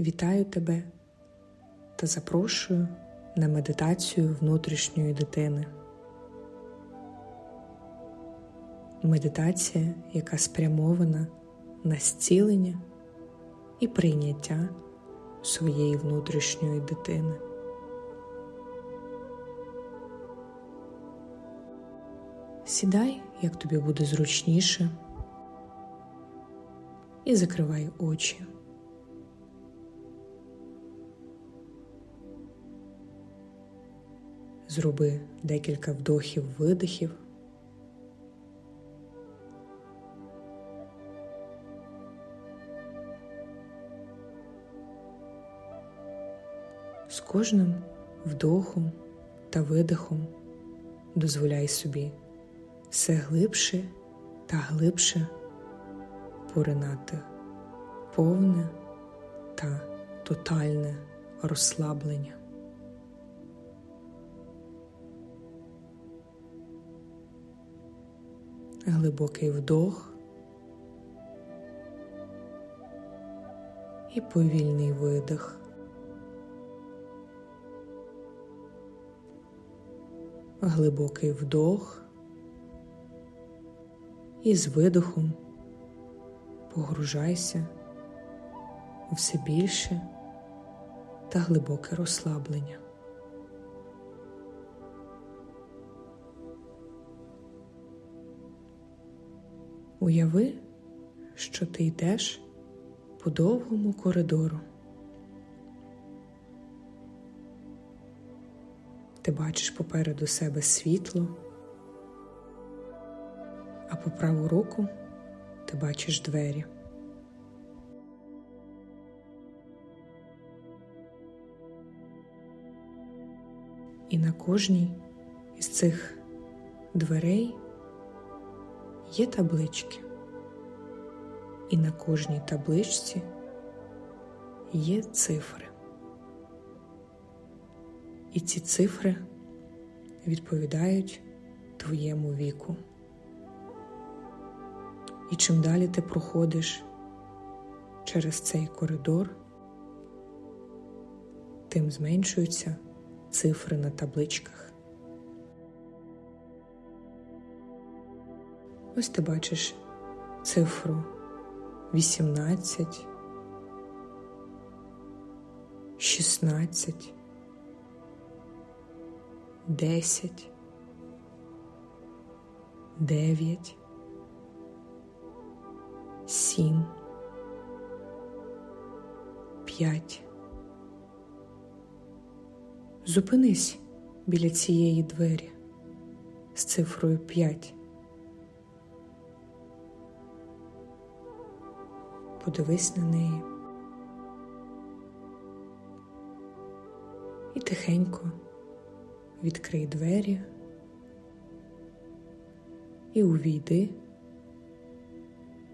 Вітаю тебе та запрошую на медитацію внутрішньої дитини. Медитація, яка спрямована на зцілення і прийняття своєї внутрішньої дитини. Сідай, як тобі буде зручніше, і закривай очі. Зроби декілька вдохів-видихів. З кожним вдохом та видихом дозволяй собі все глибше та глибше поринати повне та тотальне розслаблення. Глибокий вдох і повільний видих. Глибокий вдох і з видохом погружайся у все більше та глибоке розслаблення. Уяви, що ти йдеш по довгому коридору. Ти бачиш попереду себе світло, а по праву руку ти бачиш двері. І на кожній із цих дверей є таблички, і на кожній табличці є цифри. І ці цифри відповідають твоєму віку. І чим далі ти проходиш через цей коридор, тим зменшуються цифри на табличках. Ось ти бачиш цифру 18, 16, 10, 9, 7, 5. Зупинись біля цієї двері з цифрою 5. Подивись на неї і тихенько відкрий двері і увійди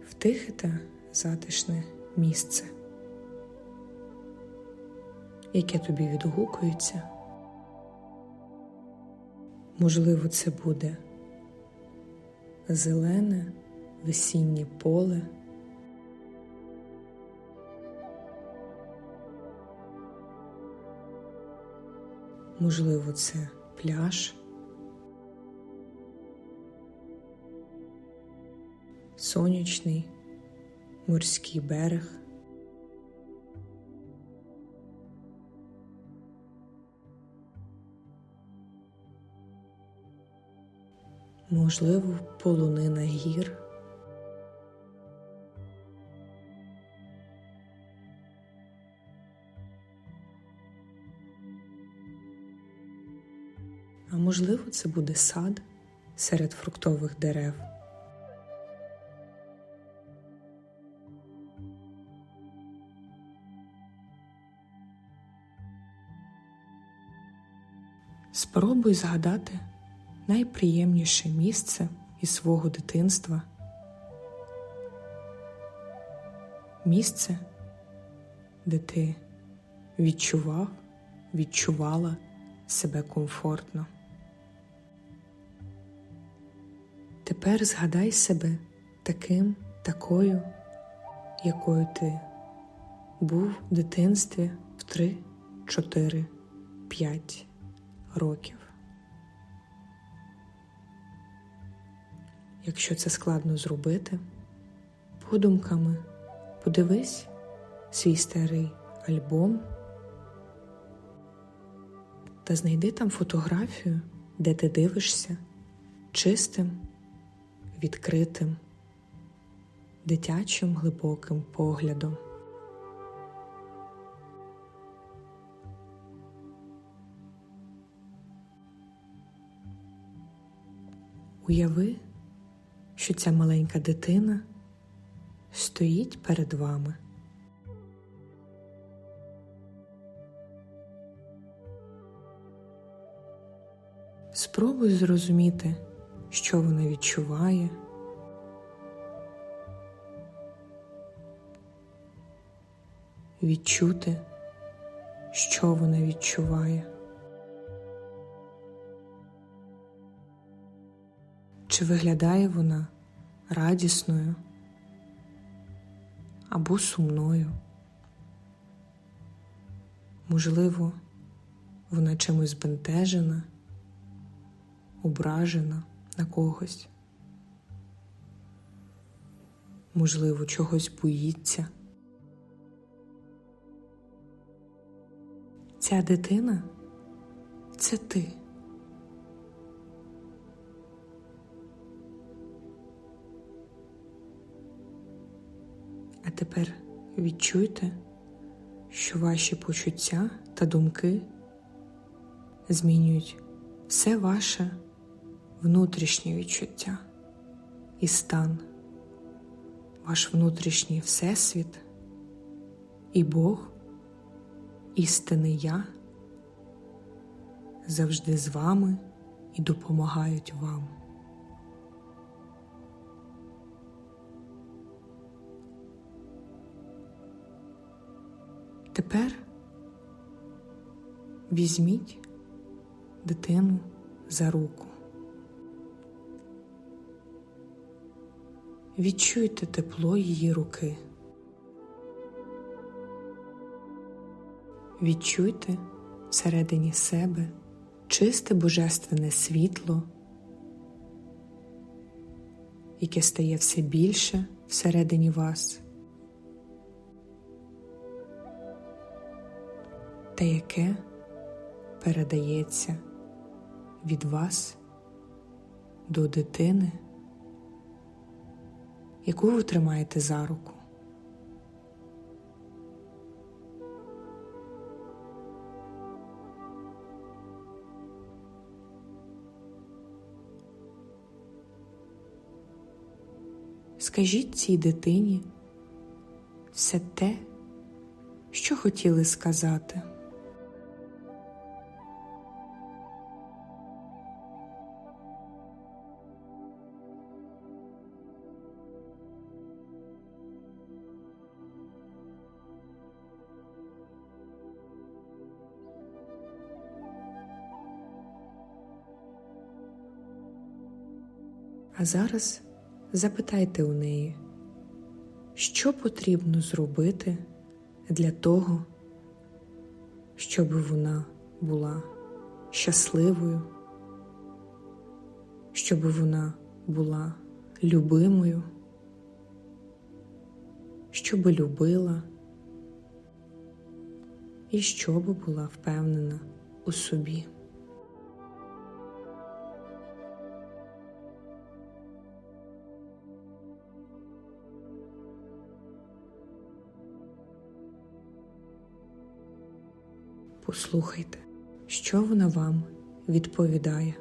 в тихе та затишне місце, яке тобі відгукується. Можливо, це буде зелене весіннє поле. Можливо, це пляж, сонячний морський берег. Можливо, полонина гір. А можливо, це буде сад серед фруктових дерев. Спробуй згадати найприємніше місце із свого дитинства. Місце, де ти відчував, відчувала себе комфортно. Тепер згадай себе таким, такою, якою ти був в дитинстві в 3, 4, 5 років. Якщо це складно зробити, подумками подивись свій старий альбом та знайди там фотографію, де ти дивишся чистим, відкритим, дитячим глибоким поглядом. Уяви, що ця маленька дитина стоїть перед вами. Спробуй зрозуміти, що вона відчуває. Відчути, що вона відчуває. Чи виглядає вона радісною або сумною? Можливо, вона чимось збентежена, ображена на когось, можливо, чогось боїться. Ця дитина це ти. А тепер відчуйте, що ваші почуття та думки змінюють все ваше внутрішнє відчуття і стан, ваш внутрішній всесвіт і Бог, істинне Я завжди з вами і допомагають вам. Тепер візьміть дитину за руку. Відчуйте тепло її руки. Відчуйте всередині себе чисте божественне світло, яке стає все більше всередині вас. та яке передається від вас до дитини, яку ви тримаєте за руку. Скажіть цій дитині все те, що хотіли сказати. А зараз запитайте у неї, що потрібно зробити для того, щоб вона була щасливою, щоб вона була любимою, щоб любила і щоб була впевнена у собі. Послухайте, що вона вам відповідає.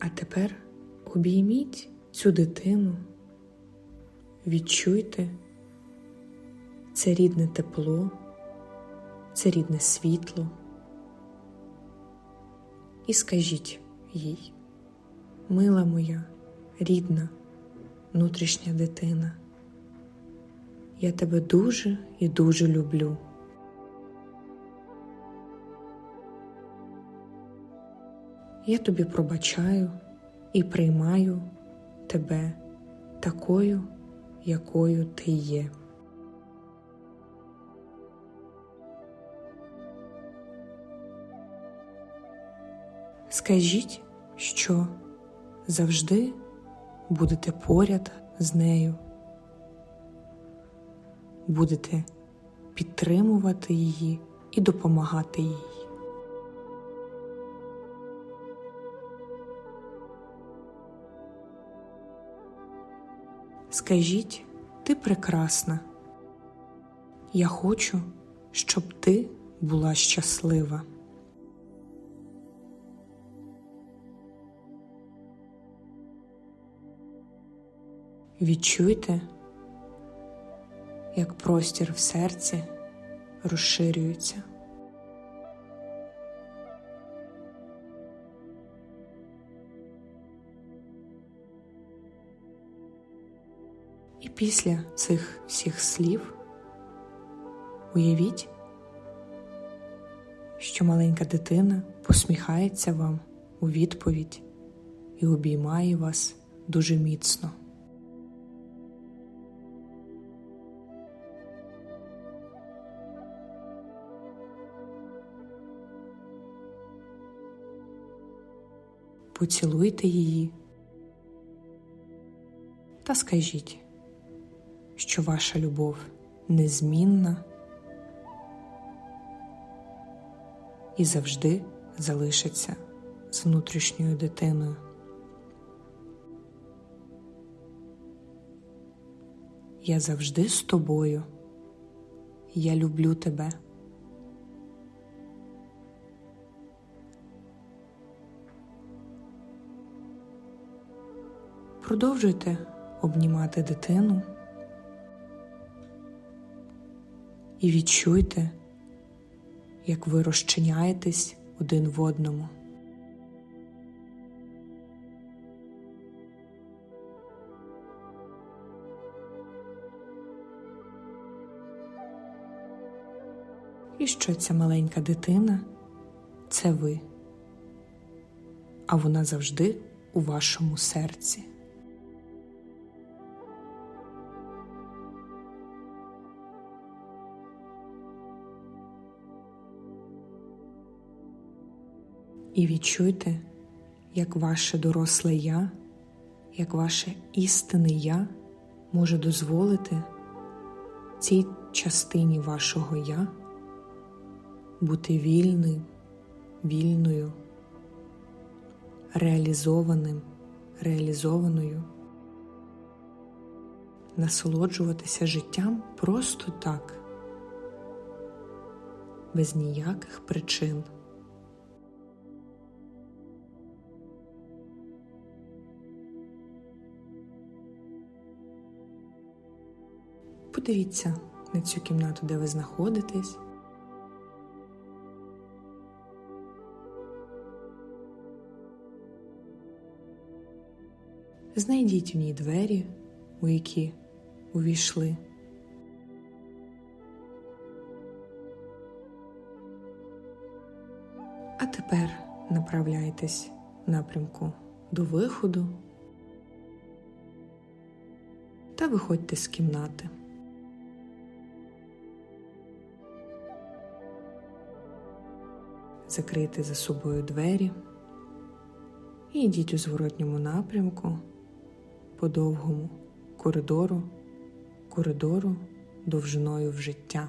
А тепер обійміть цю дитину, відчуйте це рідне тепло, це рідне світло і скажіть їй. Мила моя, рідна, внутрішня дитина. Я тебе дуже і дуже люблю. Я тобі пробачаю і приймаю тебе такою, якою ти є. Скажіть, що завжди будете поряд з нею, будете підтримувати її і допомагати їй. Скажіть, ти прекрасна. Я хочу, щоб ти була щаслива. Відчуйте, як простір в серці розширюється. Після цих всіх слів уявіть, що маленька дитина посміхається вам у відповідь і обіймає вас дуже міцно. Поцілуйте її та скажіть, що ваша любов незмінна і завжди залишиться з внутрішньою дитиною. Я завжди з тобою. Я люблю тебе. Продовжуйте обнімати дитину і відчуйте, як ви розчиняєтесь один в одному. І що ця маленька дитина це ви, а вона завжди у вашому серці. І відчуйте, як ваше доросле я, як ваше істинне я може дозволити цій частині вашого я бути вільним, вільною, реалізованим, реалізованою, насолоджуватися життям просто так, без ніяких причин. Подивіться на цю кімнату, де ви знаходитесь. Знайдіть в ній двері, у які увійшли. А тепер направляйтесь в напрямку до виходу та виходьте з кімнати. Закрийте за собою двері і йдіть у зворотньому напрямку по довгому коридору, коридору довжиною в життя.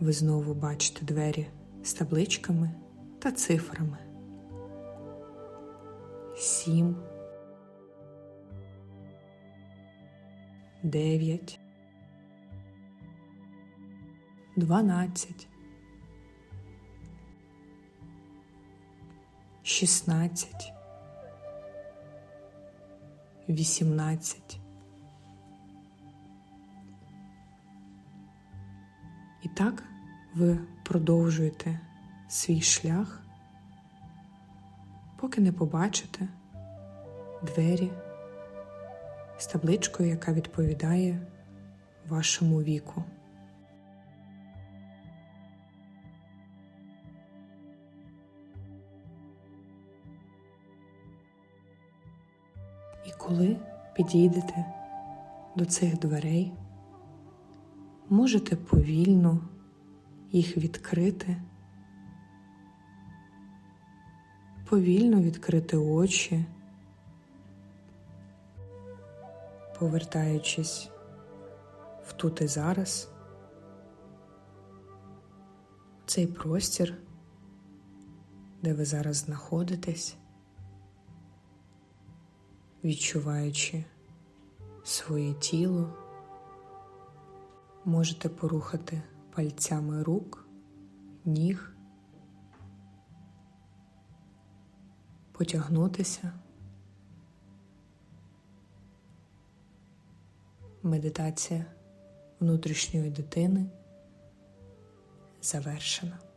Ви знову бачите двері з табличками та цифрами. Сім, дев'ять, дванадцять, шістнадцять, вісімнадцять. І так ви продовжуєте свій шлях, поки не побачите двері з табличкою, яка відповідає вашому віку. Коли підійдете до цих дверей, можете повільно їх відкрити, повільно відкрити очі, повертаючись в тут і зараз, в цей простір, де ви зараз знаходитесь, відчуваючи своє тіло, можете порухати пальцями рук, ніг, потягнутися. Медитація внутрішньої дитини завершена.